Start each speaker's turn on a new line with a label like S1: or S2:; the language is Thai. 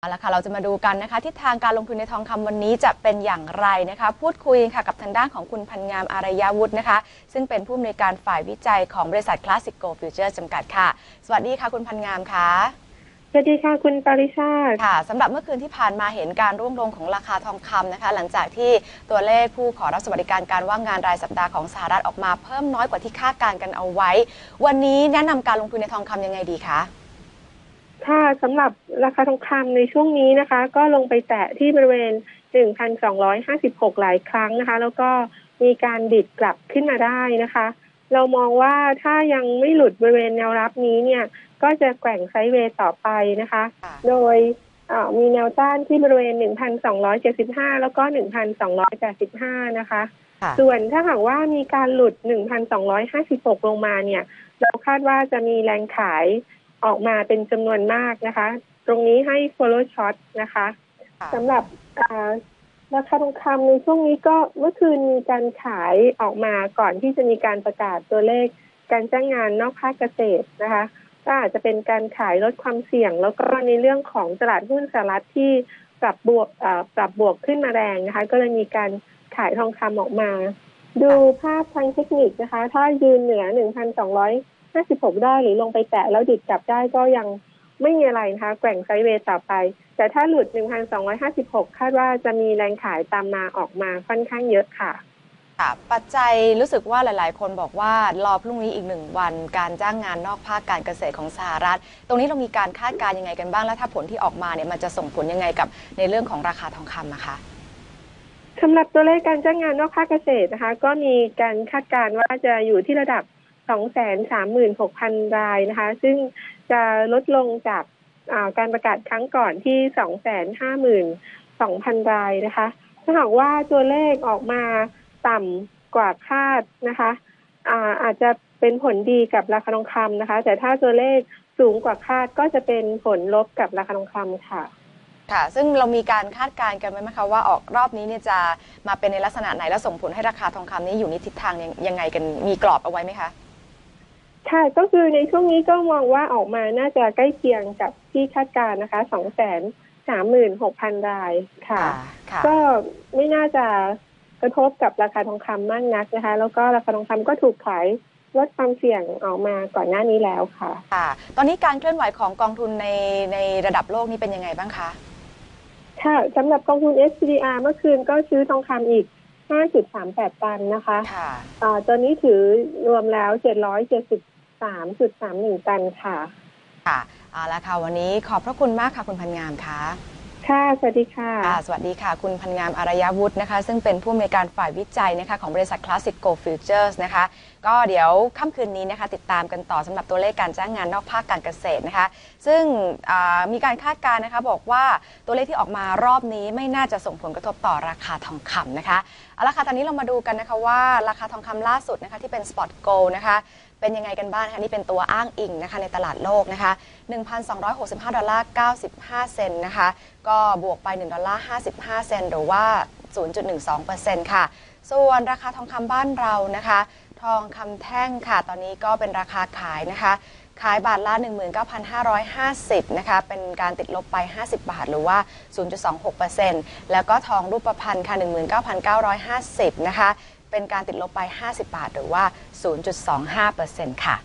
S1: เอาละค่ะเราจะมาดูกันนะคะทิศทางการลงทุนในทองคำวันนี้จะเป็นอย่างไรนะคะ พูดคุยค่ะกับทางด้านของคุณพันงามอารยาวุฒินะคะ ซึ่งเป็นผู้อำนวยการฝ่ายวิจัยของบริษัท Classic Go Future จำกัดค่ะ สวัสดีค่ะคุณพันงามค่ะ
S2: สวัสดีค่ะคุณปาริชาติ
S1: ค่ะสำหรับเมื่อคืนที่ผ่านมาเห็นการร่วงลงของราคาทองคำนะคะ หลังจากที่ตัวเลขผู้ขอรับสวัสดิการการว่างงานรายสัปดาห์ของสหรัฐออกมาเพิ่มน้อยกว่าที่คาดการณ์กันเอาไว้ วันนี้แนะนำการลงทุนในทองคำยังไงดีคะ
S2: ค่ะสำหรับราคาทองคำในช่วงนี้นะคะ ก็ลงไปแตะที่บริเวณ 1,256 หลายครั้งนะคะ แล้วก็มีการดิดกลับขึ้นมาได้นะคะ เรามองว่าถ้ายังไม่หลุดบริเวณแนวรับนี้เนี่ย ก็จะแกว่งไซด์เวย์ต่อไปนะคะ
S1: ค่ะ
S2: โดยเอ่อมีแนวต้านที่บริเวณ 1,275 แล้วก็ 1,285 นะคะ
S1: ค่ะ
S2: ส่วนถ้าหากว่ามีการหลุด 1,256 ลงมาเนี่ย เราคาดว่าจะมีแรงขาย ออกมาเป็นจำนวนมากนะคะ ตรงนี้ให้ follow short นะคะ
S1: ค่ะ
S2: สำหรับอ่าราคาทองคำในช่วงนี้ก็เมื่อคืนมีการขายออกมาก่อนที่จะมีการประกาศตัวเลขการจ้างงานนอกภาคเกษตรนะคะ ก็อาจจะเป็นการขายลดความเสี่ยง แล้วก็ในเรื่องของตลาดหุ้นสหรัฐที่ปรับบวกเอ่อปรับบวกขึ้นมาแรงนะคะ ก็เลยมีการขายทองคำออกมา ดูภาพทางเทคนิคนะคะ ถ้ายืนเหนือ 1,256 ได้หรือลงไปแตะแล้วดิดกลับได้ก็ยังไม่มีอะไรนะคะ แกว่งไซด์เวย์ต่อไป แต่ถ้าหลุด 1,256 คาดว่าจะมีแรงขายตามมาออกมาค่อนข้างเยอะค่ะ
S1: ค่ะปัจจัยรู้สึกว่าหลาย ๆ คนบอกว่ารอพรุ่งนี้อีกหนึ่งวันการจ้างงานนอกภาคการเกษตรของสหรัฐ ตรงนี้เรามีการคาดการณ์ยังไงกันบ้าง แล้วถ้าผลที่ออกมาเนี่ยมันจะส่งผลยังไงกับในเรื่องของราคาทองคำนะคะ
S2: สำหรับตัวเลขการจ้างงานนอกภาคเกษตรนะคะ ก็มีการคาดการณ์ว่าจะอยู่ที่ระดับ 236,000 รายนะคะ ซึ่งจะลดลงจากาการประกาศครั้งก่อนที่ 252,000 รายนะคะ ถ้าหากว่าตัวเลขออกมาต่ำกว่าคาดนะคะอาอาจจะเป็นผลดีกับราคาทองคำนะคะ แต่ถ้าตัวเลขสูงกว่าคาดก็จะเป็นผลลบกับราคาทองคำค่ะ
S1: ค่ะ ซึ่งเรามีการคาดการณ์กันไหมคะว่าออกรอบนี้เนี่ยจะมาเป็นในลักษณะไหนและส่งผลให้ราคาทองคำนี้อยู่ในทิศทางยังไงกันมีกรอบเอาไว้ไหมคะ
S2: ค่ะก็คือในช่วงนี้ก็มองว่าออกมาน่าจะใกล้เคียงกับที่คาดการณ์นะคะสองแสนสามหมื่นหกพันรายค่ะ
S1: ค่ะ
S2: ก็ไม่น่าจะกระทบกับราคาทองคำมากนักนะคะ แล้วก็ราคาทองคำก็ถูกขายลดความเสี่ยงออกมาก่อนหน้านี้แล้วค่ะ
S1: ค่ะ ตอนนี้การเคลื่อนไหวของกองทุนในในระดับโลกนี้เป็นยังไงบ้างคะ
S2: ค่ะสำหรับกองทุน SPDR เมื่อคืนก็ซื้อทองคำอีก 5.38 ตันนะคะ
S1: ค่ะ
S2: อ่าตอนนี้ถือรวมแล้ว 773.31 ตันค่ะ
S1: ค่ะเอาละค่ะ วันนี้ขอบพระคุณมากค่ะคุณพันงามค่ะ
S2: ค่ะ สวัสดีค่ะ
S1: ค่ะสวัสดีค่ะ คุณพันงามอารยาวุฒินะคะ ซึ่งเป็นผู้อำนวยการฝ่ายวิจัยนะคะของบริษัท Classic Go Futures นะคะ ก็เดี๋ยวค่ำคืนนี้นะคะ ติดตามกันต่อสำหรับตัวเลขการจ้างงานนอกภาคการเกษตรนะคะ ซึ่งอ่ามีการคาดการณ์นะคะบอกว่าตัวเลขที่ออกมารอบนี้ไม่น่าจะส่งผลกระทบต่อราคาทองคำนะคะเอาละค่ะตอนนี้เรามาดูกันนะคะว่าราคาทองคำล่าสุดนะคะที่เป็น Spot Gold นะคะ เป็นยังไงกันบ้างนะคะนี่เป็นตัวอ้างอิงนะคะในตลาดโลกนะคะ1,265 ดอลลาร์ 95 เซนนะคะ ก็บวกไป 1 ดอลลาร์ 55 เซนหรือว่า 0.12%ค่ะ ส่วนราคาทองคำบ้านเรานะคะ ทองคำแท่งค่ะ ตอนนี้ก็เป็นราคาขายนะคะ ขายบาทละ 19,550 นะคะ เป็นการติดลบไป 50 บาทหรือว่า 0.26%แล้วก็ทองรูปพรรณค่ะ 19,950 นะคะ เป็นการติดลบไป 50 บาท หรือว่า 0.25%ค่ะ